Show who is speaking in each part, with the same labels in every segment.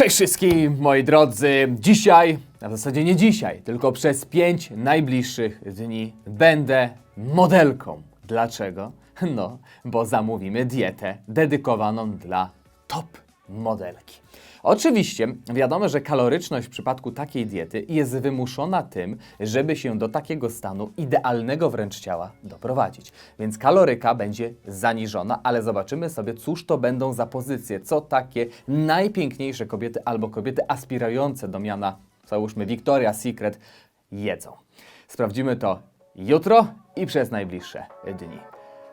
Speaker 1: Cześć wszystkim, moi drodzy. Dzisiaj, a w zasadzie nie dzisiaj, tylko przez pięć najbliższych dni będę modelką. Dlaczego? No, bo zamówimy dietę dedykowaną dla top modelki. Oczywiście wiadomo, że kaloryczność w przypadku takiej diety jest wymuszona tym, żeby się do takiego stanu idealnego wręcz ciała doprowadzić. Więc kaloryka będzie zaniżona, ale zobaczymy sobie, cóż to będą za pozycje, co takie najpiękniejsze kobiety albo kobiety aspirujące do miana, załóżmy Victoria's Secret, jedzą. Sprawdzimy to jutro i przez najbliższe dni.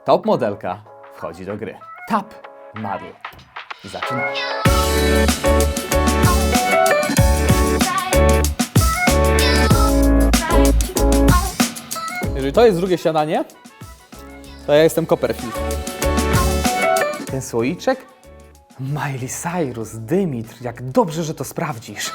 Speaker 1: Top modelka wchodzi do gry. Tap Model. Zaczynamy. Jeżeli to jest drugie śniadanie, to ja jestem Copperfield. Ten słoiczek? Miley Cyrus, Dymitr, jak dobrze, że to sprawdzisz.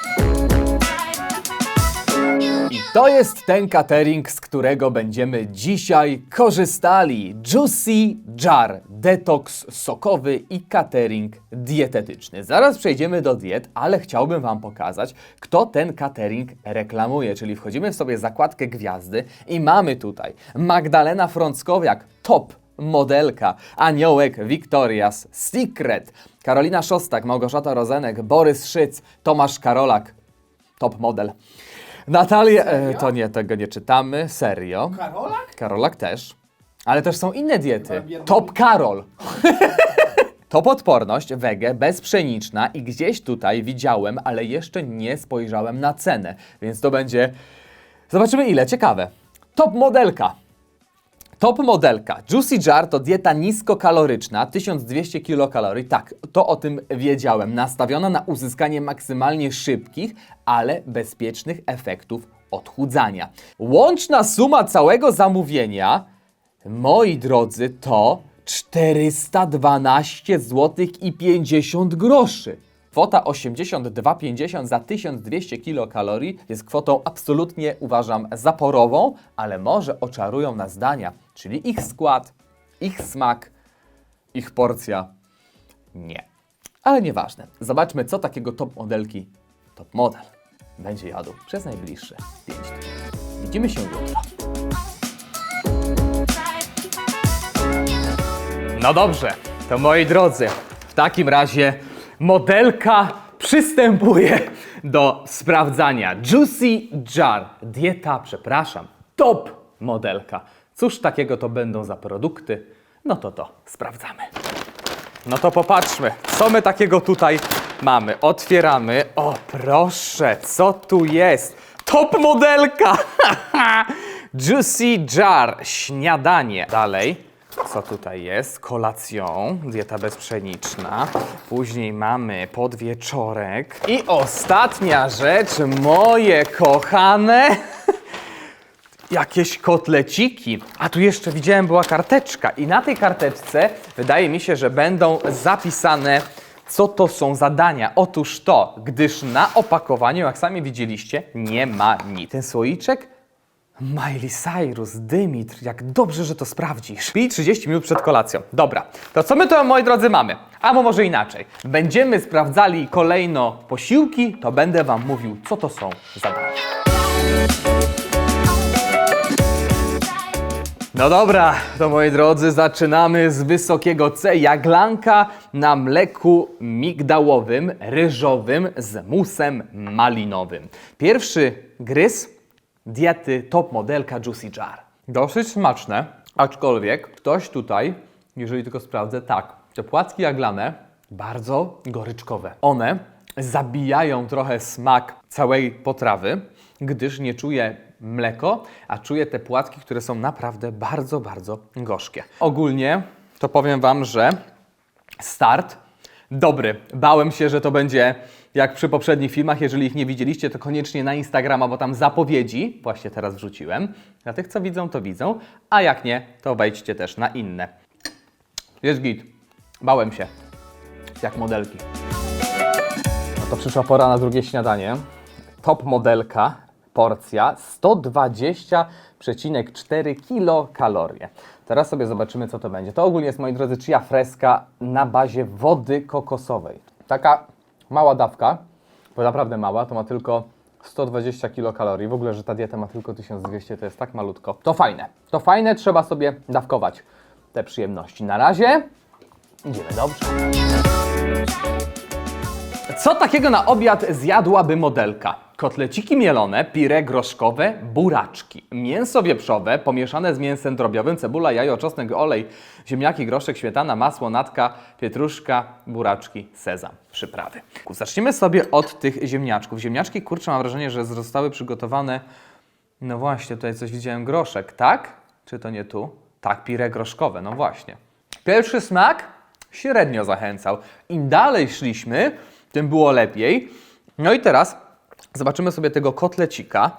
Speaker 1: To jest ten catering, z którego będziemy dzisiaj korzystali. Juicy Jar, detoks sokowy i catering dietetyczny. Zaraz przejdziemy do diet, ale chciałbym Wam pokazać, kto ten catering reklamuje. Czyli wchodzimy w sobie zakładkę gwiazdy i mamy tutaj Magdalena Frąckowiak, top modelka, Aniołek Victoria's Secret, Karolina Szostak, Małgorzata Rozenek, Borys Szyc, Tomasz Karolak, top model. Natalia, e, to nie, tego nie czytamy, serio.
Speaker 2: Karolak?
Speaker 1: Karolak też, ale też są inne diety. Top Karol. Top odporność, wege, bezpszeniczna i gdzieś tutaj widziałem, ale jeszcze nie spojrzałem na cenę, więc to będzie... Zobaczymy ile, ciekawe. Top modelka. Top modelka. Juicy Jar to dieta niskokaloryczna, 1200 kilokalorii. Tak, to o tym wiedziałem. Nastawiona na uzyskanie maksymalnie szybkich, ale bezpiecznych efektów odchudzania. Łączna suma całego zamówienia, moi drodzy, to 412 zł i 50 groszy. Kwota 82,50 za 1200 kilokalorii jest kwotą absolutnie uważam zaporową, ale może oczarują nas dania, czyli ich skład, ich smak, ich porcja. Nie. Ale nieważne. Zobaczmy, co takiego top modelki, top model będzie jadł przez najbliższe 5 dni. Widzimy się jutro. No dobrze, to moi drodzy, w takim razie modelka przystępuje do sprawdzania. Juicy Jar, dieta, przepraszam, top modelka. Cóż takiego to będą za produkty? No to to sprawdzamy. No to popatrzmy, co my takiego tutaj mamy. Otwieramy. O, proszę, co tu jest? Top modelka! Juicy Jar, śniadanie. Dalej. Co tutaj jest? Kolacją, dieta bezpszeniczna. Później mamy podwieczorek. I ostatnia rzecz, moje kochane. Jakieś kotleciki. A tu jeszcze widziałem, była karteczka. I na tej karteczce wydaje mi się, że będą zapisane, co to są zadania. Otóż to, gdyż na opakowaniu, jak sami widzieliście, nie ma nic. Ten słoiczek Miley Cyrus, Dymitr, jak dobrze, że to sprawdzisz. Pij 30 minut przed kolacją. Dobra, to co my tu, moi drodzy, mamy? Albo może inaczej. Będziemy sprawdzali kolejno posiłki, to będę Wam mówił, co to są zadania. No dobra, to moi drodzy, zaczynamy z wysokiego C. Jaglanka na mleku migdałowym, ryżowym z musem malinowym. Pierwszy gryz diety top modelka Juicy Jar. Dosyć smaczne, aczkolwiek ktoś tutaj, jeżeli tylko sprawdzę, tak, te płatki jaglane bardzo goryczkowe. One zabijają trochę smak całej potrawy, gdyż nie czuję mleko, a czuję te płatki, które są naprawdę bardzo, bardzo gorzkie. Ogólnie to powiem Wam, że start dobry. Bałem się, że to będzie jak przy poprzednich filmach. Jeżeli ich nie widzieliście, to koniecznie na Instagrama, bo tam zapowiedzi właśnie teraz wrzuciłem. Dla tych, co widzą, to widzą, a jak nie, to wejdźcie też na inne. Jest git. Bałem się. Jak modelki. No to przyszła pora na drugie śniadanie. Top modelka, porcja 120,4 kilokalorie. Teraz sobie zobaczymy, co to będzie. To ogólnie jest, moi drodzy, chia freska na bazie wody kokosowej. Taka mała dawka. bo naprawdę mała, to ma tylko 120 kilokalorii. W ogóle, że ta dieta ma tylko 1200, to jest tak malutko. To fajne. To fajne, trzeba sobie dawkować te przyjemności. Na razie idziemy dobrze. Co takiego na obiad zjadłaby modelka? Kotleciki mielone, pire groszkowe, buraczki, mięso wieprzowe pomieszane z mięsem drobiowym, cebula, jajo, czosnek, olej, ziemniaki, groszek, śmietana, masło, natka, pietruszka, buraczki, sezam, przyprawy. Zacznijmy sobie od tych ziemniaczków. Ziemniaczki, kurczę, mam wrażenie, że zostały przygotowane... No właśnie, tutaj coś widziałem, groszek, tak? Czy to nie tu? Tak, pire groszkowe, no właśnie. Pierwszy smak średnio zachęcał. Im dalej szliśmy, tym było lepiej. No i teraz zobaczymy sobie tego kotlecika.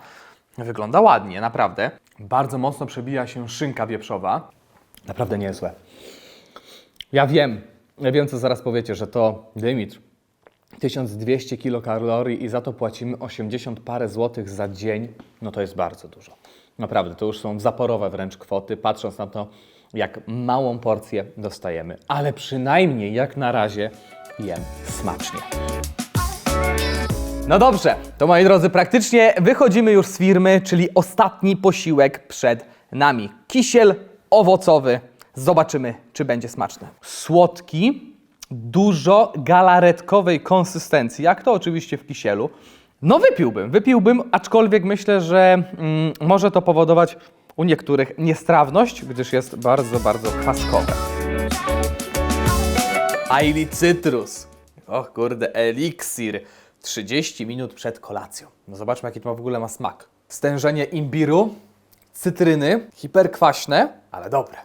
Speaker 1: Wygląda ładnie, naprawdę. Bardzo mocno przebija się szynka wieprzowa. Naprawdę niezłe. Ja wiem, ja wiem co zaraz powiecie, że to Dymitr. 1200 kilokalorii i za to płacimy 80 parę złotych za dzień, no to jest bardzo dużo. Naprawdę, to już są zaporowe wręcz kwoty, patrząc na to, jak małą porcję dostajemy. Ale przynajmniej jak na razie jem smacznie. No dobrze, to moi drodzy, praktycznie wychodzimy już z firmy, czyli ostatni posiłek przed nami. Kisiel owocowy. Zobaczymy, czy będzie smaczny. Słodki, dużo galaretkowej konsystencji, jak to oczywiście w kisielu. No wypiłbym, wypiłbym, aczkolwiek myślę, że mm, może to powodować u niektórych niestrawność, gdyż jest bardzo, bardzo kwaskowe. Aili Cytrus. Och kurde, eliksir. 30 minut przed kolacją. No zobaczmy, jaki to w ogóle ma smak. Stężenie imbiru, cytryny, hiperkwaśne, ale dobre.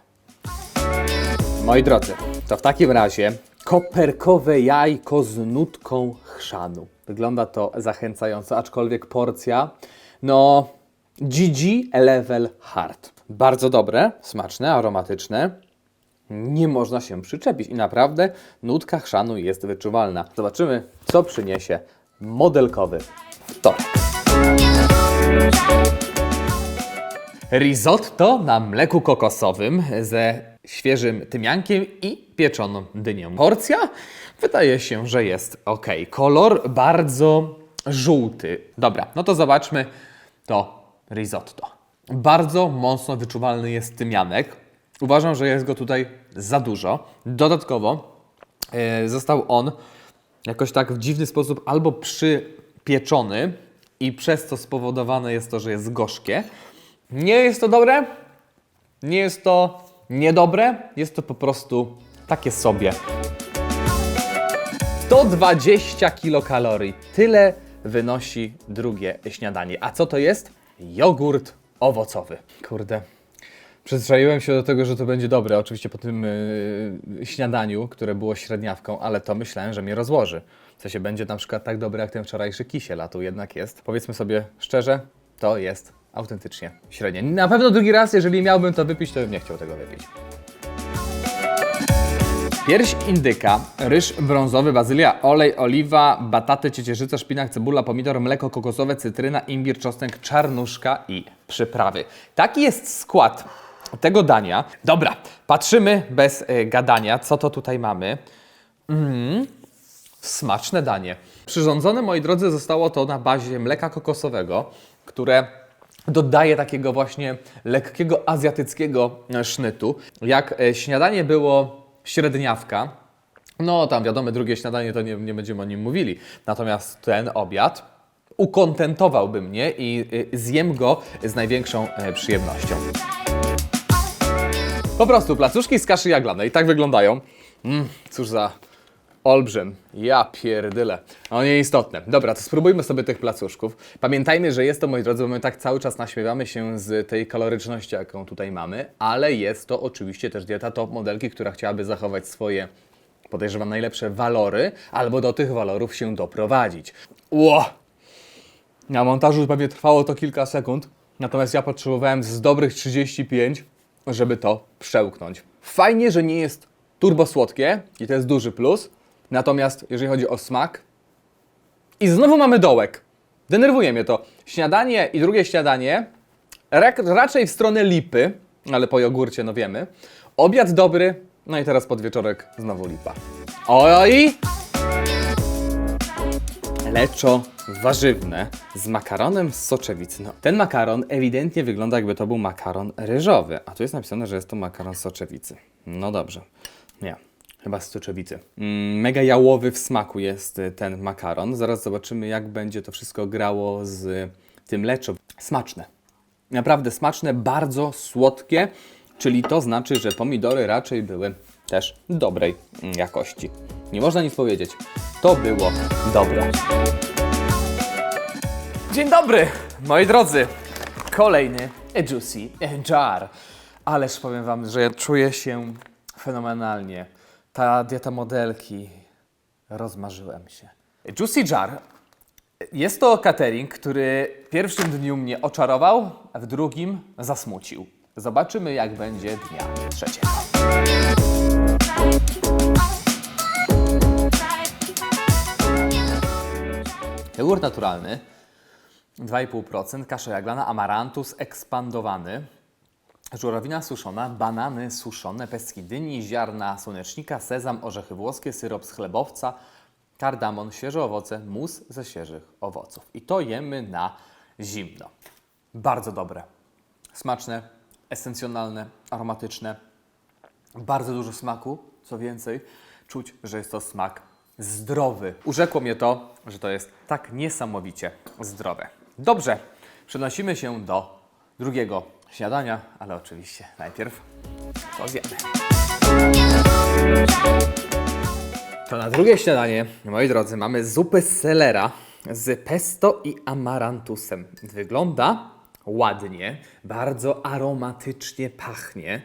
Speaker 1: Moi drodzy, to w takim razie koperkowe jajko z nutką chrzanu. Wygląda to zachęcająco, aczkolwiek porcja, no GG level hard. Bardzo dobre, smaczne, aromatyczne. Nie można się przyczepić i naprawdę nutka chrzanu jest wyczuwalna. Zobaczymy, co przyniesie modelkowy wtorek. Risotto na mleku kokosowym ze świeżym tymiankiem i pieczoną dynią. Porcja wydaje się, że jest ok. Kolor bardzo żółty. Dobra, no to zobaczmy to risotto. Bardzo mocno wyczuwalny jest tymianek. Uważam, że jest go tutaj za dużo. Dodatkowo e, został on jakoś tak w dziwny sposób albo przypieczony i przez co spowodowane jest to, że jest gorzkie. Nie jest to dobre, nie jest to niedobre, jest to po prostu takie sobie. 120 kilokalorii. Tyle wynosi drugie śniadanie. A co to jest? Jogurt owocowy. Kurde. Przyzwyczaiłem się do tego, że to będzie dobre, oczywiście po tym yy, śniadaniu, które było średniawką, ale to myślałem, że mnie rozłoży. W sensie będzie na przykład tak dobre jak ten wczorajszy kisiel, a tu jednak jest. Powiedzmy sobie szczerze, to jest autentycznie średnie. Na pewno drugi raz, jeżeli miałbym to wypić, to bym nie chciał tego wypić. Pierś indyka, ryż brązowy, bazylia, olej, oliwa, bataty, ciecierzyca, szpinak, cebula, pomidor, mleko kokosowe, cytryna, imbir, czosnek, czarnuszka i przyprawy. Taki jest skład tego dania. Dobra, patrzymy bez y, gadania, co to tutaj mamy. Mm, smaczne danie. Przyrządzone, moi drodzy, zostało to na bazie mleka kokosowego, które dodaje takiego właśnie lekkiego azjatyckiego e, sznytu. Jak e, śniadanie było średniawka, no tam wiadomo, drugie śniadanie to nie, nie będziemy o nim mówili. Natomiast ten obiad ukontentowałby mnie i zjem go z największą e, przyjemnością. Po prostu placuszki z kaszy jaglanej, tak wyglądają. Mm, cóż za olbrzym. Ja pierdyle. No nieistotne. Dobra, to spróbujmy sobie tych placuszków. Pamiętajmy, że jest to, moi drodzy, bo my tak cały czas naśmiewamy się z tej kaloryczności, jaką tutaj mamy, ale jest to oczywiście też dieta top modelki, która chciałaby zachować swoje, podejrzewam, najlepsze walory, albo do tych walorów się doprowadzić. Ło! Na montażu pewnie trwało to kilka sekund, natomiast ja potrzebowałem z dobrych 35, żeby to przełknąć. Fajnie, że nie jest turbo słodkie i to jest duży plus, natomiast jeżeli chodzi o smak, i znowu mamy dołek. Denerwuje mnie to. Śniadanie i drugie śniadanie raczej w stronę lipy, ale po jogurcie no wiemy. Obiad dobry, no i teraz podwieczorek znowu lipa. Oj! Leczo warzywne z makaronem z soczewicy. No, ten makaron ewidentnie wygląda jakby to był makaron ryżowy, a tu jest napisane, że jest to makaron z soczewicy. No dobrze. Nie. Chyba z soczewicy. Mm, mega jałowy w smaku jest y, ten makaron. Zaraz zobaczymy, jak będzie to wszystko grało z tym leczo. Smaczne. Naprawdę smaczne, bardzo słodkie, czyli to znaczy, że pomidory raczej były też dobrej mm, jakości. Nie można nic powiedzieć. To było dobre. Dzień dobry, moi drodzy. Kolejny Juicy Jar. Ależ powiem Wam, że czuję się fenomenalnie. Ta dieta modelki, rozmarzyłem się. Juicy Jar jest to catering, który w pierwszym dniu mnie oczarował, a w drugim zasmucił. Zobaczymy, jak będzie dnia trzeciego. Jogurt naturalny 2,5%, kasza jaglana, amarantus ekspandowany, żurawina suszona, banany suszone, pestki dyni, ziarna słonecznika, sezam, orzechy włoskie, syrop z chlebowca, kardamon, świeże owoce, mus ze świeżych owoców. I to jemy na zimno. Bardzo dobre. Smaczne, esencjonalne, aromatyczne. Bardzo dużo smaku, co więcej, czuć, że jest to smak zdrowy. Urzekło mnie to, że to jest tak niesamowicie zdrowe. Dobrze, przenosimy się do drugiego śniadania, ale oczywiście najpierw to zjemy. To na drugie śniadanie, moi drodzy, mamy zupę z selera z pesto i amarantusem. Wygląda ładnie, bardzo aromatycznie pachnie.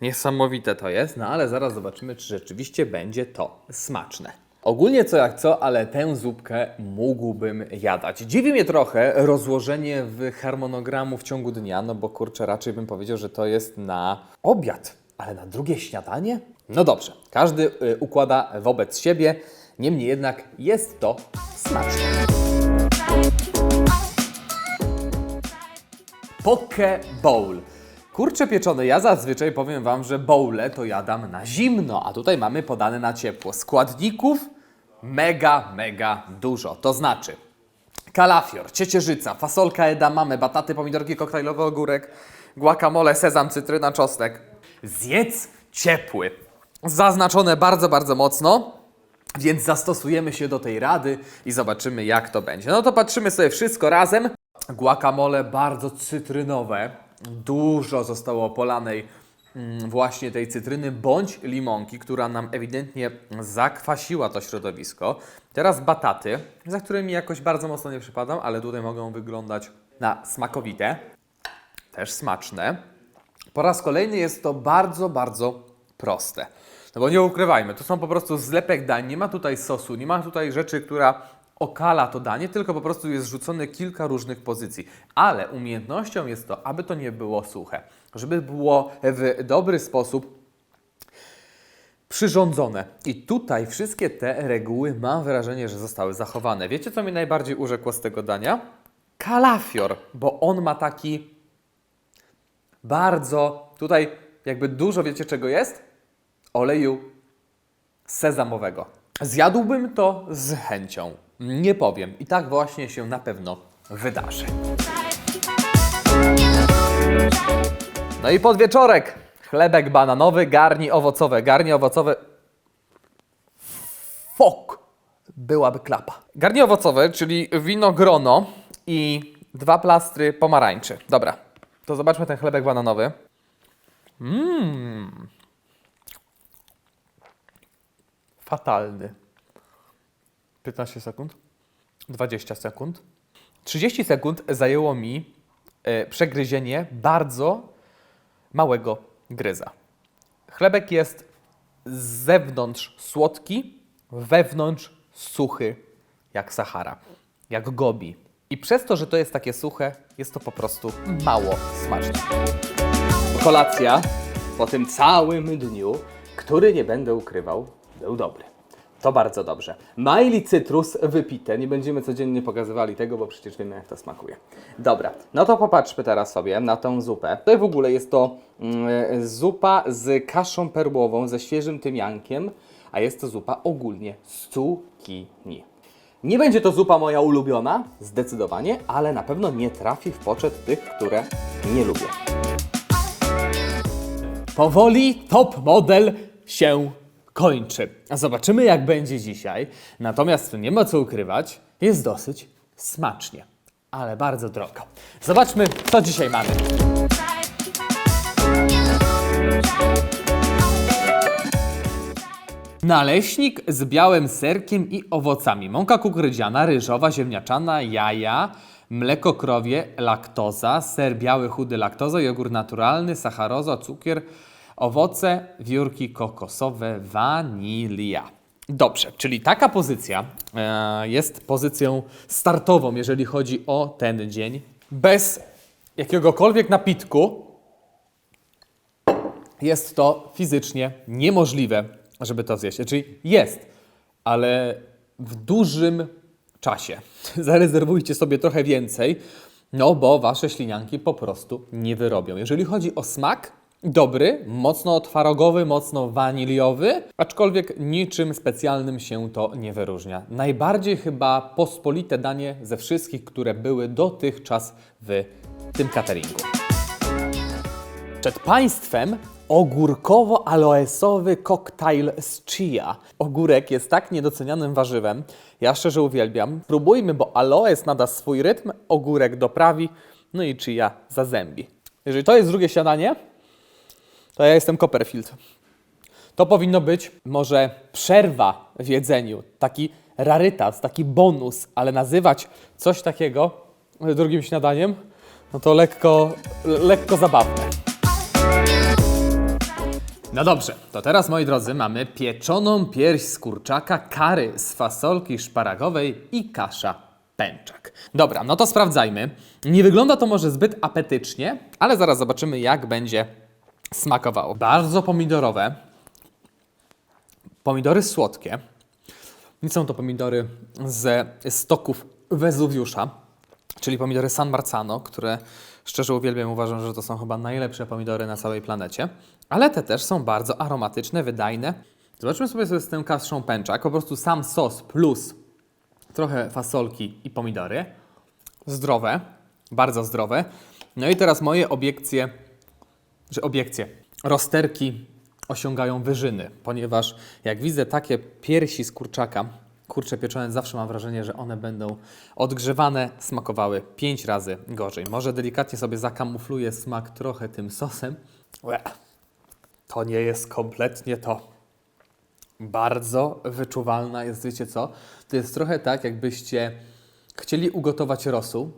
Speaker 1: Niesamowite to jest, no ale zaraz zobaczymy, czy rzeczywiście będzie to smaczne. Ogólnie co jak co, ale tę zupkę mógłbym jadać. Dziwi mnie trochę rozłożenie w harmonogramu w ciągu dnia, no bo kurczę, raczej bym powiedział, że to jest na obiad, ale na drugie śniadanie? No dobrze, każdy y, układa wobec siebie, niemniej jednak jest to smaczne. Poke Bowl. Kurcze pieczone, ja zazwyczaj powiem Wam, że bowle to jadam na zimno, a tutaj mamy podane na ciepło. Składników mega, mega dużo. To znaczy kalafior, ciecierzyca, fasolka edamame, bataty, pomidorki koktajlowe, ogórek, guacamole, sezam, cytryna, czosnek. Zjedz ciepły. Zaznaczone bardzo, bardzo mocno. Więc zastosujemy się do tej rady i zobaczymy, jak to będzie. No to patrzymy sobie wszystko razem. Guacamole bardzo cytrynowe. Dużo zostało polanej mm, właśnie tej cytryny bądź limonki, która nam ewidentnie zakwasiła to środowisko. Teraz bataty, za którymi jakoś bardzo mocno nie przypadam, ale tutaj mogą wyglądać na smakowite. Też smaczne. Po raz kolejny jest to bardzo, bardzo proste. No bo nie ukrywajmy, to są po prostu zlepek dań, nie ma tutaj sosu, nie ma tutaj rzeczy, która okala to danie, tylko po prostu jest rzucone kilka różnych pozycji. Ale umiejętnością jest to, aby to nie było suche, żeby było w dobry sposób przyrządzone. I tutaj wszystkie te reguły mam wrażenie, że zostały zachowane. Wiecie, co mnie najbardziej urzekło z tego dania? Kalafior, bo on ma taki bardzo, tutaj jakby dużo wiecie czego jest? Oleju sezamowego. Zjadłbym to z chęcią. Nie powiem. I tak właśnie się na pewno wydarzy. No i podwieczorek. Chlebek bananowy, garni owocowe. Garni owocowe. Fok! Byłaby klapa. Garni owocowe, czyli winogrono i dwa plastry pomarańczy. Dobra, to zobaczmy ten chlebek bananowy. Mmm. Fatalny. 15 sekund. 20 sekund. 30 sekund zajęło mi e, przegryzienie bardzo małego gryza. Chlebek jest z zewnątrz słodki, wewnątrz suchy, jak Sahara, jak Gobi. I przez to, że to jest takie suche, jest to po prostu mało smaczne. Kolacja po tym całym dniu, który nie będę ukrywał, był dobry. To bardzo dobrze. Maili cytrus wypite. Nie będziemy codziennie pokazywali tego, bo przecież wiemy, jak to smakuje. Dobra, no to popatrzmy teraz sobie na tą zupę. Tutaj w ogóle jest to mm, zupa z kaszą perłową, ze świeżym tymiankiem, a jest to zupa ogólnie z. Nie będzie to zupa moja ulubiona, zdecydowanie, ale na pewno nie trafi w poczet tych, które nie lubię. Powoli top model się kończy. A zobaczymy, jak będzie dzisiaj. Natomiast nie ma co ukrywać, jest dosyć smacznie, ale bardzo drogo. Zobaczmy, co dzisiaj mamy. Naleśnik z białym serkiem i owocami. Mąka kukurydziana, ryżowa, ziemniaczana, jaja, mleko krowie, laktoza, ser biały, chudy, laktoza, jogurt naturalny, sacharoza, cukier, owoce, wiórki kokosowe, wanilia. Dobrze, czyli taka pozycja e, jest pozycją startową, jeżeli chodzi o ten dzień. Bez jakiegokolwiek napitku jest to fizycznie niemożliwe, żeby to zjeść. Czyli jest, ale w dużym czasie. Zarezerwujcie sobie trochę więcej, no bo wasze ślinianki po prostu nie wyrobią. Jeżeli chodzi o smak, dobry, mocno twarogowy, mocno waniliowy, aczkolwiek niczym specjalnym się to nie wyróżnia. Najbardziej chyba pospolite danie ze wszystkich, które były dotychczas w tym cateringu. Przed Państwem ogórkowo-aloesowy koktajl z chia. Ogórek jest tak niedocenianym warzywem. Ja szczerze uwielbiam. Spróbujmy, bo aloes nada swój rytm, ogórek doprawi, no i chia zazębi. Jeżeli to jest drugie śniadanie, to ja jestem Copperfield. To powinno być może przerwa w jedzeniu, taki rarytas, taki bonus, ale nazywać coś takiego drugim śniadaniem, no to lekko, lekko zabawne. No dobrze, to teraz moi drodzy mamy pieczoną pierś z kurczaka, kary z fasolki szparagowej i kasza pęczak. Dobra, no to sprawdzajmy. Nie wygląda to może zbyt apetycznie, ale zaraz zobaczymy jak będzie smakowało. Bardzo pomidorowe. Pomidory słodkie. Nie są to pomidory ze stoków Wezuwiusza, czyli pomidory San Marzano, które szczerze uwielbiam. Uważam, że to są chyba najlepsze pomidory na całej planecie. Ale te też są bardzo aromatyczne, wydajne. Zobaczmy sobie z tym kaszą pęczak. Po prostu sam sos plus trochę fasolki i pomidory. Zdrowe, bardzo zdrowe. No i teraz moje obiekcje, że obiekcje, rozterki osiągają wyżyny, ponieważ jak widzę takie piersi z kurczaka, kurcze pieczone, zawsze mam wrażenie, że one będą odgrzewane, smakowały 5 razy gorzej. Może delikatnie sobie zakamufluję smak trochę tym sosem. Łe, to nie jest kompletnie to. Bardzo wyczuwalna jest, wiecie co? To jest trochę tak, jakbyście chcieli ugotować rosół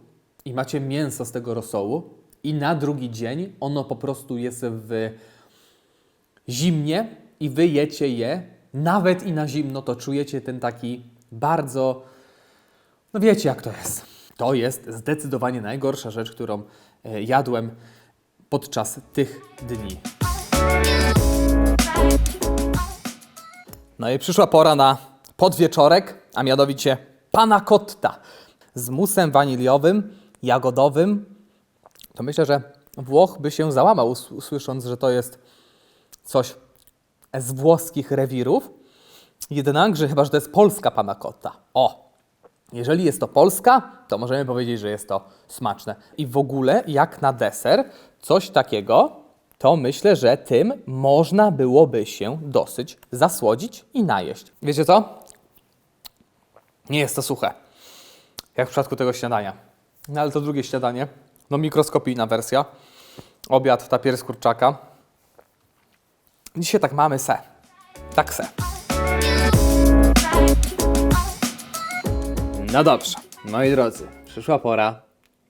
Speaker 1: i macie mięso z tego rosołu i na drugi dzień ono po prostu jest w zimnie i wy jecie je, nawet i na zimno, to czujecie ten taki bardzo, no wiecie jak to jest. To jest zdecydowanie najgorsza rzecz, którą e, jadłem podczas tych dni. No i przyszła pora na podwieczorek, a mianowicie panna cotta z musem waniliowym, jagodowym. To myślę, że Włoch by się załamał, usłysząc, że to jest coś z włoskich rewirów. Jednakże chyba, że to jest polska panna cotta. O! Jeżeli jest to polska, to możemy powiedzieć, że jest to smaczne. I w ogóle, jak na deser, coś takiego, to myślę, że tym można byłoby się dosyć zasłodzić i najeść. Wiecie co? Nie jest to suche. Jak w przypadku tego śniadania. No ale to drugie śniadanie, no mikroskopijna wersja. Obiad, tapier z kurczaka. Dzisiaj tak mamy se. Tak se. No dobrze, moi drodzy, przyszła pora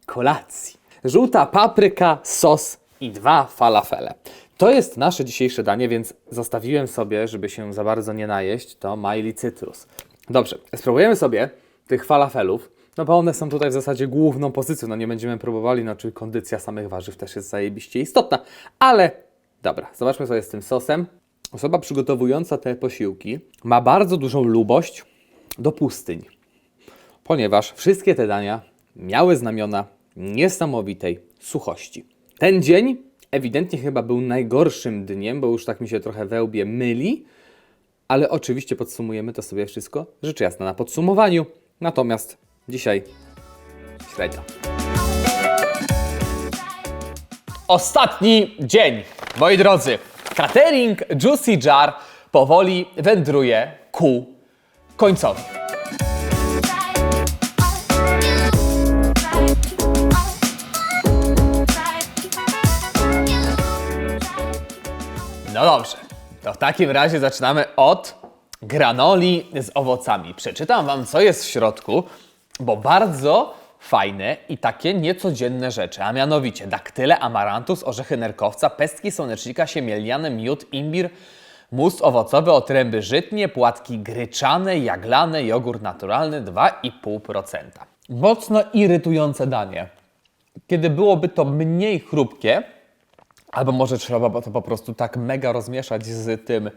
Speaker 1: kolacji. Żółta papryka, sos i dwa falafele. To jest nasze dzisiejsze danie, więc zostawiłem sobie, żeby się za bardzo nie najeść, to Miley Citrus. Dobrze, spróbujemy sobie tych falafelów, no bo one są tutaj w zasadzie główną pozycją, no nie będziemy próbowali, no czyli kondycja samych warzyw też jest zajebiście istotna, ale dobra, zobaczmy sobie z tym sosem. Osoba przygotowująca te posiłki ma bardzo dużą lubość do pustyń ponieważ wszystkie te dania miały znamiona niesamowitej suchości. Ten dzień ewidentnie chyba był najgorszym dniem, bo już tak mi się trochę we łbie myli, ale oczywiście podsumujemy to sobie wszystko rzecz jasna na podsumowaniu. Natomiast dzisiaj średnio. Ostatni dzień, moi drodzy. Catering Juicy Jar powoli wędruje ku końcowi. No dobrze, to w takim razie zaczynamy od granoli z owocami. Przeczytam Wam, co jest w środku, bo bardzo fajne i takie niecodzienne rzeczy, a mianowicie daktyle, amarantus, orzechy nerkowca, pestki słonecznika, siemielniane, miód, imbir, mus owocowy, otręby żytnie, płatki gryczane, jaglane, jogurt naturalny 2,5%. Mocno irytujące danie. Kiedy byłoby to mniej chrupkie, Albo może trzeba to po prostu tak mega rozmieszać z tym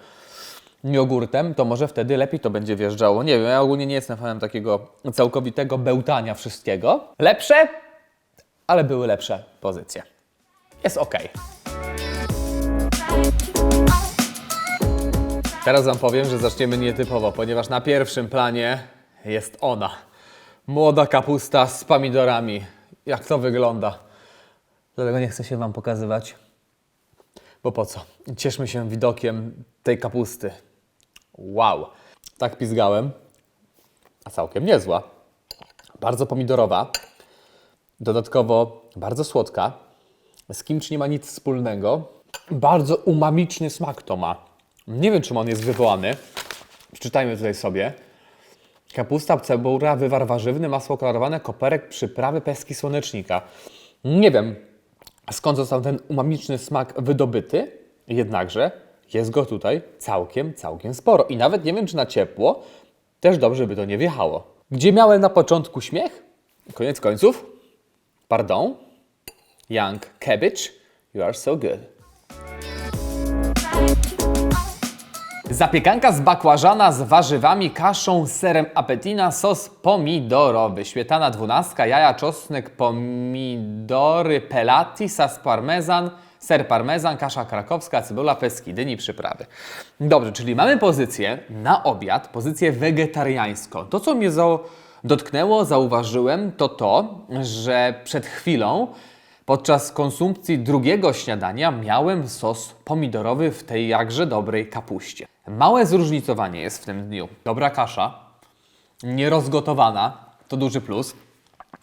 Speaker 1: jogurtem, to może wtedy lepiej to będzie wjeżdżało. Nie wiem, ja ogólnie nie jestem fanem takiego całkowitego bełtania wszystkiego. Lepsze, ale były lepsze pozycje. Jest ok. Teraz Wam powiem, że zaczniemy nietypowo, ponieważ na pierwszym planie jest ona. Młoda kapusta z pomidorami. Jak to wygląda? Dlatego nie chcę się Wam pokazywać. Bo po co? Cieszmy się widokiem tej kapusty. Wow. Tak pizgałem. A całkiem niezła. Bardzo pomidorowa. Dodatkowo bardzo słodka. Z kimś nie ma nic wspólnego. Bardzo umamiczny smak to ma. Nie wiem, czym on jest wywołany. Przeczytajmy tutaj sobie. Kapusta, cebula, wywar warzywny, masło klarowane, koperek, przyprawy, peski słonecznika. Nie wiem, skąd został ten umamiczny smak wydobyty, jednakże jest go tutaj całkiem, całkiem sporo. I nawet nie wiem, czy na ciepło też dobrze by to nie wjechało. Gdzie miałem na początku śmiech? Koniec końców, pardon, young cabbage, you are so good. Zapiekanka z bakłażana z warzywami, kaszą, serem apetina, sos pomidorowy, śmietana dwunastka, jaja, czosnek, pomidory, pelati, sas parmezan, ser parmezan, kasza krakowska, cebula, peski, dyni, przyprawy. Dobrze, czyli mamy pozycję na obiad, pozycję wegetariańską. To, co mnie dotknęło, zauważyłem, to to, że przed chwilą Podczas konsumpcji drugiego śniadania miałem sos pomidorowy w tej jakże dobrej kapuście. Małe zróżnicowanie jest w tym dniu. Dobra kasza, nierozgotowana, to duży plus,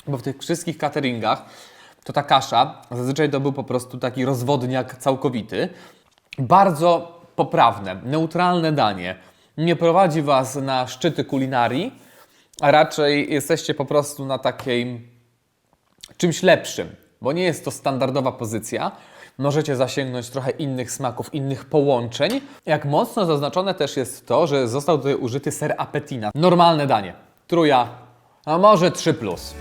Speaker 1: bo w tych wszystkich cateringach to ta kasza zazwyczaj to był po prostu taki rozwodniak całkowity. Bardzo poprawne, neutralne danie. Nie prowadzi Was na szczyty kulinarii, a raczej jesteście po prostu na takiej czymś lepszym, bo nie jest to standardowa pozycja. Możecie zasięgnąć trochę innych smaków, innych połączeń. Jak mocno zaznaczone też jest to, że został tutaj użyty ser apetina. Normalne danie. Truja, a może 3+. Plus.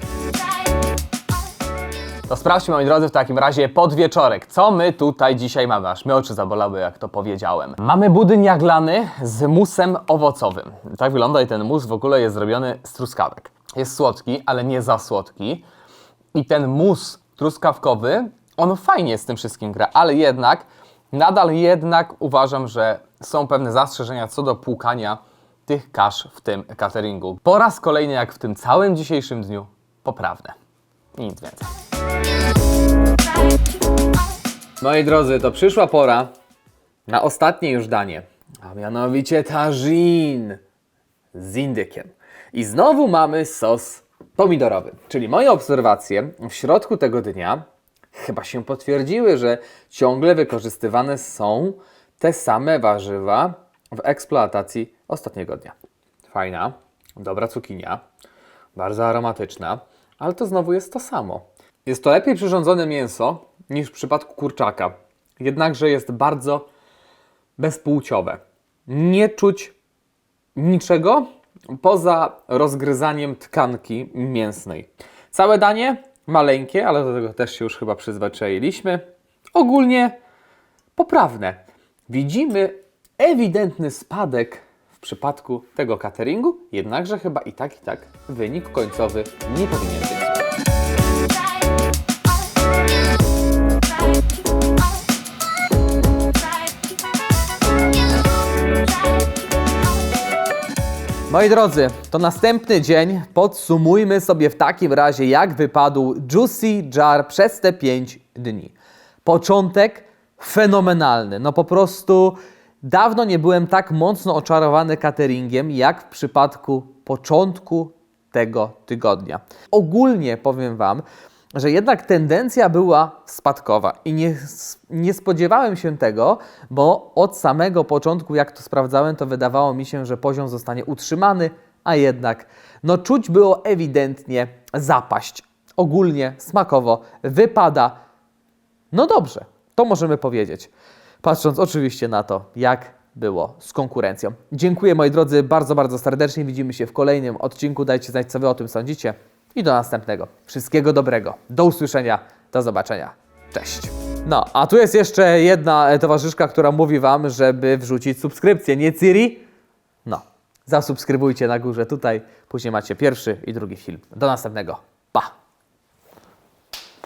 Speaker 1: To sprawdźmy, moi drodzy, w takim razie podwieczorek. Co my tutaj dzisiaj mamy? Aż mnie oczy zabolały, jak to powiedziałem. Mamy budyń jaglany z musem owocowym. Tak wygląda i ten mus w ogóle jest zrobiony z truskawek. Jest słodki, ale nie za słodki. I ten mus truskawkowy, on fajnie z tym wszystkim gra, ale jednak, nadal jednak uważam, że są pewne zastrzeżenia co do płukania tych kasz w tym cateringu. Po raz kolejny, jak w tym całym dzisiejszym dniu, poprawne. Nic więcej. Moi drodzy, to przyszła pora na ostatnie już danie, a mianowicie tagine z indykiem. I znowu mamy sos pomidorowy. Czyli moje obserwacje w środku tego dnia chyba się potwierdziły, że ciągle wykorzystywane są te same warzywa w eksploatacji ostatniego dnia. Fajna, dobra cukinia, bardzo aromatyczna, ale to znowu jest to samo. Jest to lepiej przyrządzone mięso niż w przypadku kurczaka, jednakże jest bardzo bezpłciowe. Nie czuć niczego poza rozgryzaniem tkanki mięsnej. Całe danie maleńkie, ale do tego też się już chyba przyzwyczailiśmy. Ogólnie poprawne. Widzimy ewidentny spadek w przypadku tego cateringu, jednakże chyba i tak, i tak wynik końcowy nie powinien być Moi drodzy, to następny dzień. Podsumujmy sobie w takim razie, jak wypadł Juicy Jar przez te 5 dni. Początek fenomenalny. No po prostu dawno nie byłem tak mocno oczarowany cateringiem, jak w przypadku początku tego tygodnia. Ogólnie powiem Wam, że jednak tendencja była spadkowa i nie, nie spodziewałem się tego, bo od samego początku, jak to sprawdzałem, to wydawało mi się, że poziom zostanie utrzymany, a jednak no czuć było ewidentnie zapaść. Ogólnie smakowo wypada no dobrze, to możemy powiedzieć. Patrząc oczywiście na to, jak było z konkurencją. Dziękuję moi drodzy bardzo, bardzo serdecznie. Widzimy się w kolejnym odcinku. Dajcie znać, co Wy o tym sądzicie. I do następnego. Wszystkiego dobrego. Do usłyszenia. Do zobaczenia. Cześć. No, a tu jest jeszcze jedna e, towarzyszka, która mówi Wam, żeby wrzucić subskrypcję. Nie Ciri? No, zasubskrybujcie na górze tutaj. Później macie pierwszy i drugi film. Do następnego.